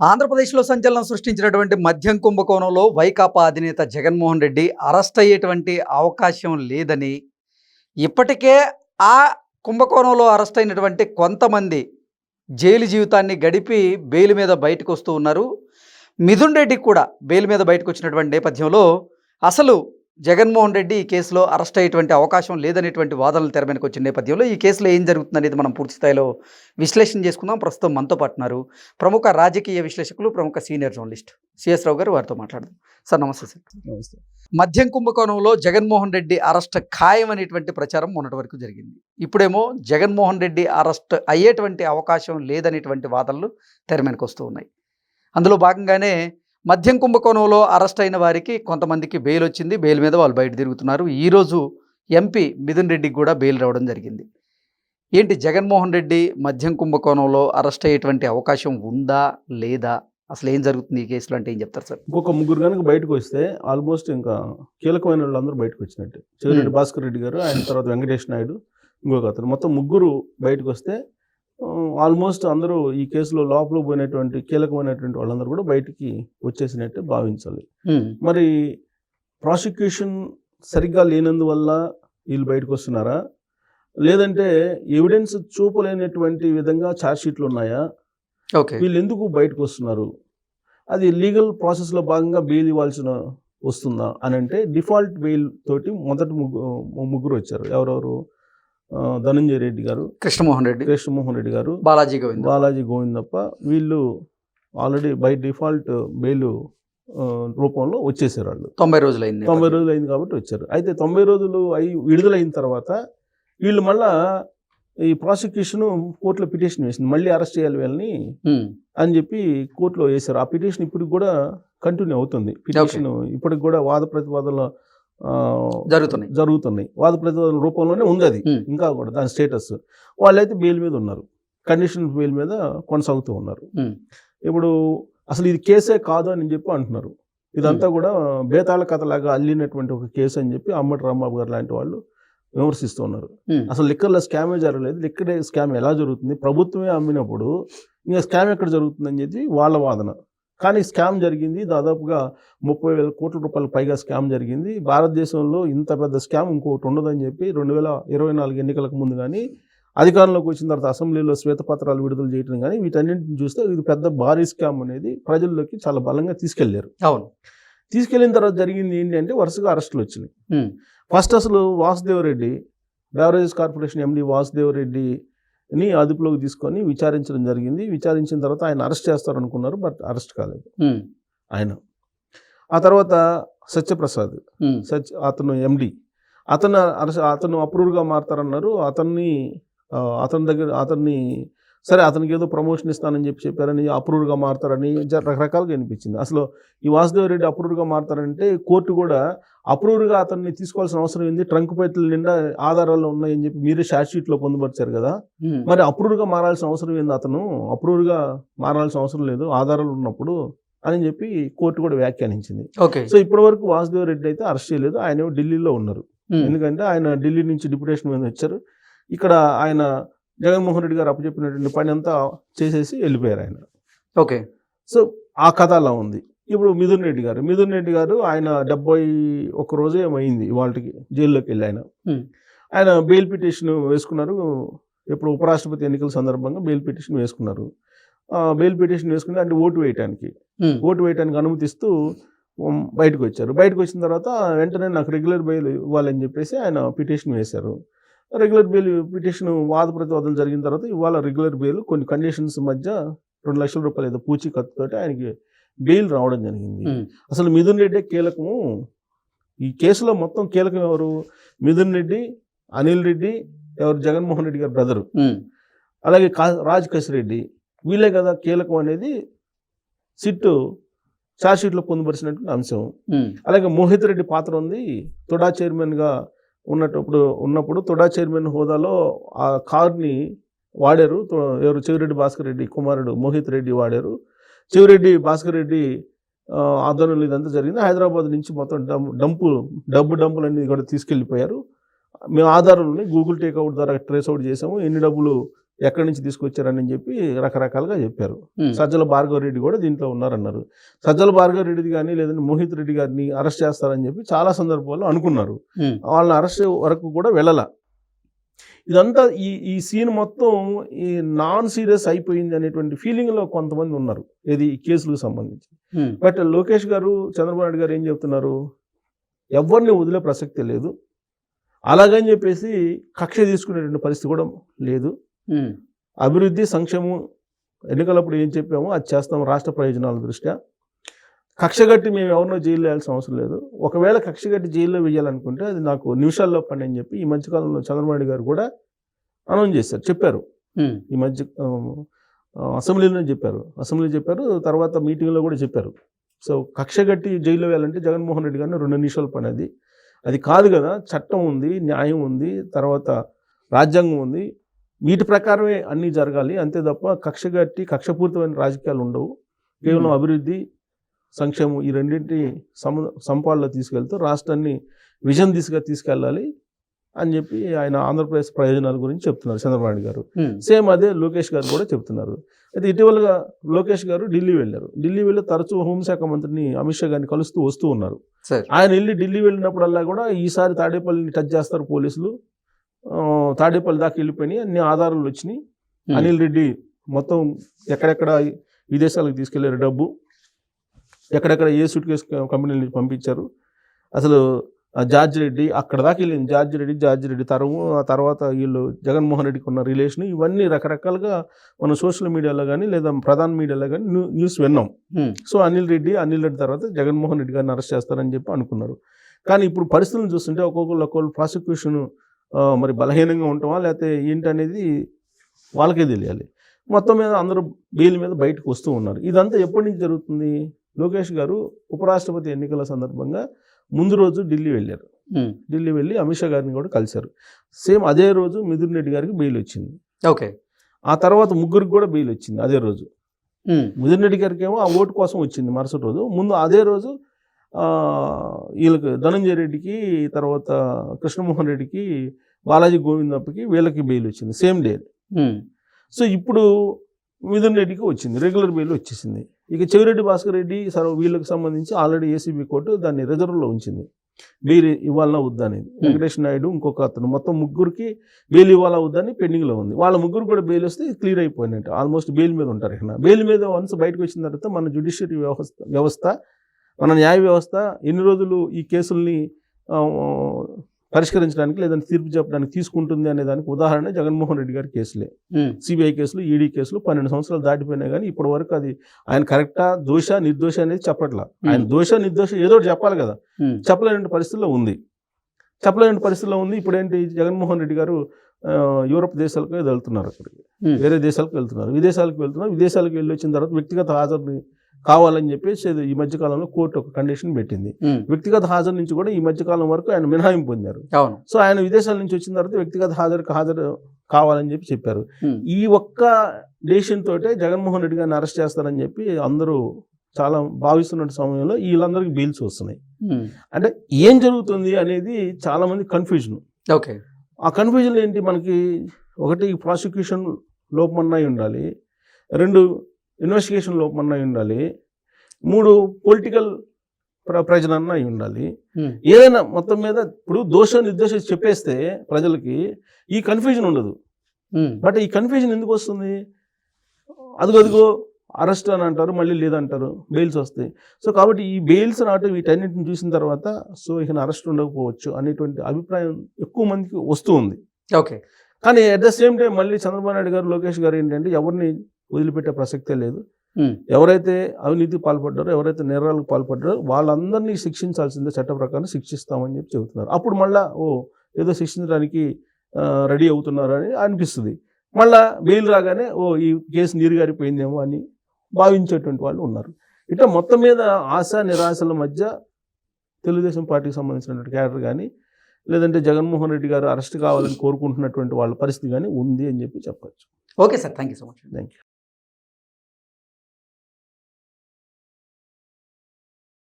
ఆంధ్రప్రదేశ్లో సంచలనం సృష్టించినటువంటి మద్యం కుంభకోణంలో వైకాపా అధినేత జగన్మోహన్ రెడ్డి అరెస్ట్ అయ్యేటువంటి అవకాశం లేదని ఇప్పటికే ఆ కుంభకోణంలో అరెస్ట్ అయినటువంటి కొంతమంది జైలు జీవితాన్ని గడిపి బెయిల్ మీద బయటకు వస్తూ ఉన్నారు. మిథున్ రెడ్డి కూడా బెయిల్ మీద బయటకు వచ్చినటువంటి నేపథ్యంలో అసలు జగన్మోహన్ రెడ్డి ఈ కేసులో అరెస్ట్ అయ్యేటువంటి అవకాశం లేదనేటువంటి వాదనలు తెర మీదకి వచ్చిన నేపథ్యంలో ఈ కేసులో ఏం జరుగుతుందనేది మనం పూర్తి స్థాయిలో విశ్లేషణ చేసుకుందాం. ప్రస్తుతం మనతో పాటు ఉన్నారు ప్రముఖ రాజకీయ విశ్లేషకులు ప్రముఖ సీనియర్ జర్నలిస్ట్ సిఎస్ రావు గారు వారితో మాట్లాడదాం. సార్ నమస్తే సార్. నమస్తే. మద్యం కుంభకోణంలో జగన్మోహన్ రెడ్డి అరెస్ట్ ఖాయం అనేటువంటి ప్రచారం మొన్నటి వరకు జరిగింది. ఇప్పుడేమో జగన్మోహన్ రెడ్డి అరెస్ట్ అయ్యేటువంటి అవకాశం లేదనేటువంటి వాదనలు తెర మీదకి వస్తూ ఉన్నాయి. అందులో భాగంగానే మద్యం కుంభకోణంలో అరెస్ట్ అయిన వారికి కొంతమందికి బెయిల్ వచ్చింది. బెయిల్ మీద వాళ్ళు బయట తిరుగుతున్నారు. ఈరోజు ఎంపీ మిథున్ రెడ్డికి కూడా బెయిల్ రావడం జరిగింది. ఏంటి జగన్మోహన్ రెడ్డి మద్యం కుంభకోణంలో అరెస్ట్ అయ్యేటువంటి అవకాశం ఉందా? లేదా? అసలు ఏం జరుగుతుంది ఈ కేసులో అంటే ఏం చెప్తారు సార్? ఇంకొక ముగ్గురు కనుక బయటకు వస్తే ఆల్మోస్ట్ ఇంకా కీలకమైన వాళ్ళందరూ బయటకు వచ్చినట్టు. చెవిరెడ్డి Hmm. భాస్కర్ రెడ్డి గారు ఆయన తర్వాత వెంకటేష్ నాయుడు ఇంకొక అతను. మొత్తం ముగ్గురు బయటకు వస్తే ఆల్మోస్ట్ అందరూ ఈ కేసులో లోపల పోయినటువంటి కీలకమైనటువంటి వాళ్ళందరూ కూడా బయటికి వచ్చేసినట్టు భావించాలి. మరి ప్రాసిక్యూషన్ సరిగ్గా లేనందువల్ల వీళ్ళు బయటకు వస్తున్నారా? లేదంటే ఎవిడెన్స్ చూపలేనటువంటి విధంగా ఛార్జ్షీట్లు ఉన్నాయా? ఓకే. వీళ్ళు ఎందుకు బయటకు వస్తున్నారు? అది లీగల్ ప్రాసెస్లో భాగంగా బెయిల్ ఇవ్వాల్సిన వస్తుందా? అని అంటే డిఫాల్ట్ బెయిల్ తోటి మొదటి ముగ్గురు ముగ్గురు వచ్చారు. ఎవరెవరు? ధనంజయ రెడ్డి గారు కృష్ణమోహన్ రెడ్డి కృష్ణమోహన్ రెడ్డి గారు బాలాజీ గోవింద్ బాలాజీ గోవిందప్ప వీళ్ళు ఆల్రెడీ బై డిఫాల్ట్ బెయిల్ రూపంలో వచ్చేసారు వాళ్ళు. తొంభై రోజులు అయింది తొంభై రోజులు అయింది కాబట్టి వచ్చారు. అయితే తొంభై రోజులు అయి విడుదలైన తర్వాత వీళ్ళు మళ్ళా ఈ ప్రాసిక్యూషన్ కోర్టులో పిటిషన్ వేసింది. మళ్ళీ అరెస్ట్ చేయాలి వీళ్ళని అని చెప్పి కోర్టులో వేశారు. ఆ పిటిషన్ ఇప్పటికి కూడా కంటిన్యూ అవుతుంది. పిటిషన్ ఇప్పటికి కూడా వాద ప్రతివాదనలు ఆ, జరుగుతున్నాయి. జరుగుతున్నాయి. వాద ప్రతివాదన రూపంలోనే ఉంది అది. ఇంకా కూడా దాని స్టేటస్. వాళ్ళైతే బెయిల్ మీద ఉన్నారు. కండిషన్ బెయిల్ మీద కొనసాగుతూ ఉన్నారు. ఇప్పుడు అసలు ఇది కేసే కాదు అని చెప్పి అంటున్నారు. ఇదంతా కూడా బేతాళ కథలాగా అల్లినటువంటి ఒక కేసు అని చెప్పి అమ్మటి రాంబాబు గారు లాంటి వాళ్ళు విమర్శిస్తూ ఉన్నారు. అసలు లిక్కర్లో స్కామే జరగలేదు. లిక్కర్ స్కామ్ ఎలా జరుగుతుంది? ప్రభుత్వమే అమ్మినప్పుడు ఇంకా స్కామ్ ఎక్కడ జరుగుతుందని చెప్పి వాళ్ళ వాదన. కానీ స్కామ్ జరిగింది. దాదాపుగా ముప్పై వేల కోట్ల రూపాయల పైగా స్కామ్ జరిగింది. భారతదేశంలో ఇంత పెద్ద స్కామ్ ఇంకొకటి ఉండదని చెప్పి రెండు వేల ఇరవై నాలుగు ఎన్నికలకు ముందు కానీ అధికారంలోకి వచ్చిన తర్వాత అసెంబ్లీలో శ్వేతపత్రాలు విడుదల చేయడం కానీ వీటన్నింటిని చూస్తే ఇది పెద్ద భారీ స్కామ్ అనేది ప్రజల్లోకి చాలా బలంగా తీసుకెళ్ళారు. అవును. తీసుకెళ్ళిన తర్వాత జరిగింది ఏంటి అంటే వరుసగా అరెస్టులు వచ్చినాయి. ఫస్ట్ అసలు వాసుదేవరెడ్డి బెవరేజెస్ కార్పొరేషన్ ఎండి వాసుదేవరెడ్డిని అదుపులోకి తీసుకొని విచారించడం జరిగింది. విచారించిన తర్వాత ఆయన అరెస్ట్ చేస్తారనుకున్నారు బట్ అరెస్ట్ కాలేదు. ఆయన. ఆ తర్వాత సత్యప్రసాద్ సత్య అతను ఎండి అతను అరెస్ట్ అతను అప్రూవ్గా మారుతారన్నారు. అతన్ని అతని దగ్గర అతన్ని సరే అతనికి ఏదో ప్రమోషన్ ఇస్తానని చెప్పి చెప్పారని అప్రూవ్గా మారుతారని రకరకాలుగా అనిపించింది. అసలు ఈ వాసుదేవ్ రెడ్డి అప్రూవ్గా మారుతారంటే కోర్టు కూడా అప్రూవ్గా అతన్ని తీసుకోవాల్సిన అవసరం ఏంది? ట్రంక్ పెట్టల నిండా ఆధారాలు ఉన్నాయని చెప్పి మీరే షార్ట్ షీట్లో పొందుపరిచారు కదా. మరి అప్రూవ్గా మారాల్సిన అవసరం ఏంది అతను? అప్రూవ్గా మారాల్సిన అవసరం లేదు ఆధారాలు ఉన్నప్పుడు అని చెప్పి కోర్టు కూడా వ్యాఖ్యానించింది. ఓకే. సో ఇప్పటి వరకు వాసుదేవ్ రెడ్డి అయితే అరెస్ట్ చేయలేదు. ఆయన ఢిల్లీలో ఉన్నారు. ఎందుకంటే ఆయన ఢిల్లీ నుంచి డిప్యుటేషన్ మీద వచ్చారు. ఇక్కడ ఆయన జగన్మోహన్ రెడ్డి గారు అప్పచెప్పినటువంటి పని అంతా చేసేసి వెళ్ళిపోయారు ఆయన. ఓకే. సో ఆ కథ అలా ఉంది. ఇప్పుడు మిథున్ రెడ్డి గారు మిథున్ రెడ్డి గారు ఆయన డెబ్బై ఒక్క రోజే ఏమైంది వాళ్ళకి జైల్లోకి వెళ్ళి ఆయన. ఆయన బెయిల్ పిటిషన్ వేసుకున్నారు. ఇప్పుడు ఉపరాష్ట్రపతి ఎన్నికల సందర్భంగా బెయిల్ పిటిషన్ వేసుకున్నారు. బెయిల్ పిటిషన్ వేసుకుని అంటే ఓటు వేయటానికి ఓటు వేయడానికి అనుమతిస్తూ బయటకు వచ్చారు. బయటకు వచ్చిన తర్వాత వెంటనే నాకు రెగ్యులర్ బెయిల్ ఇవ్వాలని చెప్పేసి ఆయన పిటిషన్ వేశారు. రెగ్యులర్ బెయిల్ పిటిషన్ వాద ప్రతివాదం జరిగిన తర్వాత ఇవాళ రెగ్యులర్ బెయిల్ కొన్ని కండిషన్స్ మధ్య రెండు లక్షల రూపాయలు ఏదో పూచి కత్తుతోటి ఆయనకి బెయిల్ రావడం జరిగింది. అసలు మిథున్ రెడ్డి కీలకము? ఈ కేసులో మొత్తం కీలకం ఎవరు? మిథున్ రెడ్డి అనిల్ రెడ్డి ఎవరు? జగన్మోహన్ రెడ్డి గారి బ్రదరు. అలాగే కా రాజ్ కసిరెడ్డి వీళ్ళే కదా కీలకం అనేది సిట్ ఛార్జ్షీట్లో పొందుపరిచినటువంటి అంశం. అలాగే మోహిత్ రెడ్డి పాత్ర ఉంది. తుడా చైర్మన్గా ఉన్నప్పుడు ఉన్నప్పుడు తొడా చైర్మన్ హోదాలో ఆ కార్ని వాడారు. తో- ఎవరు? చెవిరెడ్డి భాస్కర్ రెడ్డి కుమారుడు మోహిత్ రెడ్డి వాడారు. చెవిరెడ్డి భాస్కర్ రెడ్డి ఆధ్వర్యంలో ఇదంతా జరిగింది. హైదరాబాద్ నుంచి మొత్తం డం డంపు డబ్బు డంపులన్నీ కూడా తీసుకెళ్ళిపోయారు. మేము ఆధారంలోనే గూగుల్ టేక్అవుట్ ద్వారా ట్రేస్ అవుట్ చేసాము. ఎన్ని డబ్బులు ఎక్కడి నుంచి తీసుకొచ్చారని చెప్పి రకరకాలుగా చెప్పారు. సజ్జల భార్గవ రెడ్డి కూడా దీంట్లో ఉన్నారన్నారు. సజ్జల భార్గవ రెడ్డిది కానీ లేదంటే మోహిత్ రెడ్డి గారిని అరెస్ట్ చేస్తారని చెప్పి చాలా సందర్భాల్లో అనుకున్నారు. వాళ్ళని అరెస్ట్ వరకు కూడా వెళ్ళాల. ఇదంతా ఈ ఈ సీన్ మొత్తం ఈ నాన్ సీరియస్ అయిపోయింది అనేటువంటి ఫీలింగ్లో కొంతమంది ఉన్నారు. ఇది ఈ కేసులకు సంబంధించి. బట్ లోకేష్ గారు చంద్రబాబు నాయుడు గారు ఏం చెప్తున్నారు? ఎవరిని వదిలే ప్రసక్తి లేదు. అలాగని చెప్పేసి కక్ష తీసుకునేటువంటి పరిస్థితి కూడా లేదు. అభివృద్ధి సంక్షేమం ఎన్నికలప్పుడు ఏం చెప్పామో అది చేస్తాం రాష్ట్ర ప్రయోజనాల దృష్ట్యా. కక్షగట్టి మేము ఎవరినో జైలు వేయాల్సిన అవసరం లేదు. ఒకవేళ కక్షగట్టి జైల్లో వేయాలనుకుంటే అది నాకు నిమిషాల్లో పని అని చెప్పి ఈ మధ్యకాలంలో చంద్రబాబు నాయుడు గారు కూడా అనౌన్స్ చేశారు చెప్పారు. ఈ మధ్య ఆ, ఆ, అసెంబ్లీలో చెప్పారు. అసెంబ్లీ చెప్పారు తర్వాత మీటింగ్లో కూడా చెప్పారు. సో కక్షగట్టి జైల్లో వేయాలంటే జగన్మోహన్ రెడ్డి గారిని రెండు నిమిషాల పని అది. అది కాదు కదా చట్టం ఉంది న్యాయం ఉంది తర్వాత రాజ్యాంగం ఉంది వీటి ప్రకారమే అన్నీ జరగాలి. అంతే తప్ప కక్షగట్టి కక్షపూరితమైన రాజకీయాలు ఉండవు. కేవలం Hmm. అభివృద్ధి సంక్షేమం ఈ రెండింటి సమ సంపాదనలో తీసుకెళ్తూ రాష్ట్రాన్ని విజన్ దిశగా తీసుకెళ్ళాలి అని చెప్పి ఆయన ఆంధ్రప్రదేశ్ ప్రయోజనాల గురించి చెప్తున్నారు చంద్రబాబు గారు. ఉమ్, సేమ్ అదే లోకేష్ గారు కూడా చెప్తున్నారు. అయితే ఇటీవలగా లోకేష్ గారు ఢిల్లీ వెళ్ళారు. ఢిల్లీ వెళ్ళి తరచూ హోంశాఖ మంత్రిని అమిత్ షా గారిని కలుస్తూ వస్తూ ఉన్నారు. ఆయన వెళ్ళి ఢిల్లీ వెళ్ళినప్పుడల్లా కూడా ఈసారి తాడేపల్లిని టచ్ చేస్తారు పోలీసులు. తాడేపల్లి దాకా వెళ్ళిపోయినాయి. అన్ని ఆధారాలు వచ్చినాయి. అనిల్ రెడ్డి మొత్తం ఎక్కడెక్కడ విదేశాలకు తీసుకెళ్ళారు డబ్బు ఎక్కడెక్కడ ఏ సూట్ కేసు కంపెనీల నుంచి పంపించారు. అసలు ఆ జార్జ్ రెడ్డి అక్కడ దాకా వెళ్ళింది. జార్జ్ రెడ్డి జార్జ్ రెడ్డి తరము ఆ తర్వాత వీళ్ళు జగన్మోహన్ రెడ్డికి ఉన్న రిలేషన్ ఇవన్నీ రకరకాలుగా మనం సోషల్ మీడియాలో కానీ లేదా ప్రధాన మీడియాలో కానీ న్యూ- న్యూస్ విన్నాం. సో అనిల్ రెడ్డి అనిల్ రెడ్డి తర్వాత జగన్మోహన్ రెడ్డి గారిని అరెస్ట్ చేస్తారని చెప్పి అనుకున్నారు. కానీ ఇప్పుడు పరిస్థితులను చూస్తుంటే ఒక్కొక్కరు ఒక్కొక్కరు ప్రాసిక్యూషన్ మరి బలహీనంగా ఉంటామా? లేకపోతే ఏంటనేది వాళ్ళకే తెలియాలి. మొత్తం మీద అందరూ బెయిల్ మీద బయటకు వస్తూ ఉన్నారు. ఇదంతా ఎప్పటి నుంచి జరుగుతుంది? లోకేష్ గారు ఉపరాష్ట్రపతి ఎన్నికల సందర్భంగా ముందు రోజు ఢిల్లీ వెళ్ళారు. ఢిల్లీ వెళ్ళి అమిత్ షా గారిని కూడా కలిశారు. సేమ్ అదే రోజు మిథున్ రెడ్డి గారికి బెయిల్ వచ్చింది. ఓకే. ఆ తర్వాత ముగ్గురికి కూడా బెయిల్ వచ్చింది అదే రోజు. మిథున్ రెడ్డి గారికి ఏమో ఆ ఓటు కోసం వచ్చింది మరుసటి రోజు. ముందు అదే రోజు వీళ్ళకి ధనంజయ రెడ్డికి తర్వాత కృష్ణమోహన్ రెడ్డికి బాలాజీ గోవిందప్పకి వీళ్ళకి బెయిల్ వచ్చింది. Same day. సో ఇప్పుడు మిథున్ రెడ్డికి వచ్చింది. రెగ్యులర్ బెయిల్ వచ్చేసింది. ఇక చెవిరెడ్డి భాస్కర్ రెడ్డి సర్వ వీళ్ళకి సంబంధించి ఆల్రెడీ ఏసీబీ కోర్టు దాన్ని రిజర్వ్లో ఉంచింది. బెయిల్ ఇవ్వాలన్నా వద్దా అనేది. వెంకటేష్ నాయుడు ఇంకొక అతను. మొత్తం ముగ్గురికి బెయిల్ ఇవ్వాలా వద్దని పెండింగ్లో ఉంది. వాళ్ళ ముగ్గురు కూడా బెయిల్ వస్తే క్లియర్ అయిపోయినట్టు. ఆల్మోస్ట్ బెయిల్ మీద ఉంటారు ఇక్కడ. బెయిల్ మీద వన్స్ బయటకు వచ్చిన తర్వాత మన జ్యుడిషియరీ వ్యవస్థ వ్యవస్థ మన న్యాయ వ్యవస్థ ఎన్ని రోజులు ఈ కేసుల్ని పరిష్కరించడానికి లేదంటే తీర్పు చెప్పడానికి తీసుకుంటుంది అనే దానికి ఉదాహరణ జగన్మోహన్ రెడ్డి గారి కేసులే. సిబిఐ కేసులు ఈడీ కేసులు పన్నెండు సంవత్సరాలు దాటిపోయినాయి కానీ ఇప్పటి వరకు అది ఆయన కరెక్టా దోష నిర్దోష అనేది చెప్పట్లా. ఆయన దోష నిర్దోష ఏదో చెప్పాలి కదా. చెప్పలేని పరిస్థితిలో ఉంది. చెప్పలేని పరిస్థితిలో ఉంది. ఇప్పుడు ఏంటి జగన్మోహన్ రెడ్డి గారు యూరోప్ దేశాలకు వెళ్తున్నారు అక్కడికి. వేరే దేశాలకు వెళ్తున్నారు. విదేశాలకు వెళ్తున్నారు. విదేశాలకు వెళ్ళి వచ్చిన తర్వాత వ్యక్తిగత హాజరుని కావాలని చెప్పేసి ఈ మధ్యకాలంలో కోర్టు ఒక కండిషన్ పెట్టింది. వ్యక్తిగత హాజరు నుంచి కూడా ఈ మధ్యకాలం వరకు ఆయన మినహాయింపు పొందారు. అవును. సో ఆయన విదేశాల నుంచి వచ్చిన తర్వాత వ్యక్తిగత హాజరుకి హాజరు కావాలని చెప్పి చెప్పారు. ఈ ఒక్క డెసిషన్ తోటే జగన్మోహన్ రెడ్డి గారిని అరెస్ట్ చేస్తారని చెప్పి అందరూ చాలా భావిస్తున్న సమయంలో వీళ్ళందరికీ బెయిల్స్ వస్తున్నాయి. అంటే ఏం జరుగుతుంది అనేది చాలా మంది కన్ఫ్యూజన్ ఓకే. ఆ కన్ఫ్యూజన్ ఏంటి? మనకి ఒకటి ప్రాసిక్యూషన్ లోపమన్నాయి ఉండాలి. రెండు ఇన్వెస్టిగేషన్ లోపమన్నాయి ఉండాలి. మూడు పొలిటికల్ ప్ర ప్రజలన్న అయి ఉండాలి. ఏదైనా మొత్తం మీద ఇప్పుడు దోష నిర్దోష చెప్పేస్తే ప్రజలకి ఈ కన్ఫ్యూజన్ ఉండదు. బట్ ఈ కన్ఫ్యూజన్ ఎందుకు వస్తుంది? అదిగో అదిగో అరెస్ట్ అని అంటారు మళ్ళీ లేదంటారు బెయిల్స్ వస్తాయి. సో కాబట్టి ఈ బెయిల్స్ నాటు వీటన్నిటిని చూసిన తర్వాత సో ఇక అరెస్ట్ ఉండకపోవచ్చు అనేటువంటి అభిప్రాయం ఎక్కువ మందికి వస్తూ ఉంది. ఓకే. కానీ అట్ ద సేమ్ టైం మళ్ళీ చంద్రబాబు నాయుడు గారు లోకేష్ గారు ఏంటంటే ఎవరిని వదిలిపెట్టే ప్రసక్తే లేదు. ఎవరైతే అవినీతి పాల్పడ్డారో ఎవరైతే నేరాలకు పాల్పడ్డారో వాళ్ళందరినీ శిక్షించాల్సిందే చట్ట ప్రకారం శిక్షిస్తామని చెప్పి చెబుతున్నారు. అప్పుడు మళ్ళా ఓ ఏదో శిక్షించడానికి రెడీ అవుతున్నారు అని అనిపిస్తుంది. మళ్ళా బెయిల్ రాగానే ఓ ఈ కేసు నీరుగారిపోయిందేమో అని భావించేటువంటి వాళ్ళు ఉన్నారు. ఇట్లా మొత్తం మీద ఆశ నిరాశల మధ్య తెలుగుదేశం పార్టీకి సంబంధించినటువంటి క్యాడర్ కానీ లేదంటే జగన్మోహన్ రెడ్డి గారు అరెస్ట్ కావాలని కోరుకుంటున్నటువంటి వాళ్ళ పరిస్థితి కానీ ఉంది అని చెప్పి చెప్పచ్చు. Okay sir thank you so much. Thank you